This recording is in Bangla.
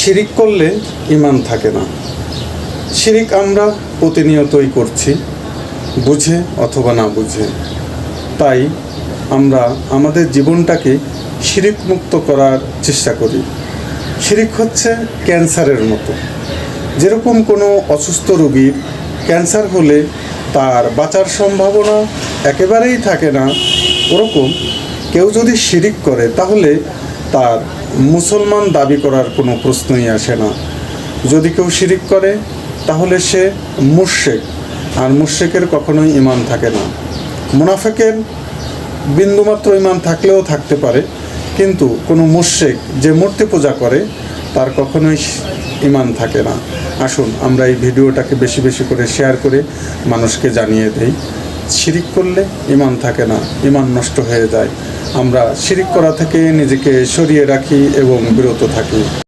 শিরিক করলে ইমান থাকে না। শিরিক আমরা প্রতিনিয়তই করছি, বুঝে অথবা না বুঝে। তাই আমরা আমাদের জীবনটাকে শিরিক মুক্ত করার চেষ্টা করি। শিরিক হচ্ছে ক্যান্সারের মতো। যেরকম কোনো অসুস্থ রোগীর ক্যান্সার হলে তার বাঁচার সম্ভাবনা একেবারেই থাকে না, ওরকম কেউ যদি শিরিক করে তাহলে তার মুসলমান দাবি করার কোনো প্রশ্নই আসে না। যদি কেউ শিরিক করে, তাহলে সে মুর্শেক আর মুর্শেকের কখনোই ইমান থাকে না। মুনাফেকের বিন্দুমাত্র ইমান থাকলেও থাকতে পারে, কিন্তু কোনো মুর্শেক যে মূর্তি পূজা করে, তার কখনোই ইমান থাকে না। আসুন, আমরা এই ভিডিওটাকে বেশি বেশি করে শেয়ার করে মানুষকে জানিয়ে দেই। শিরিক করলে ইমান থাকে না ইমান নষ্ট হয়ে যায়। আমরা শিরিক করা থেকে নিজেকে সরিয়ে রাখি এবং বিরত থাকি।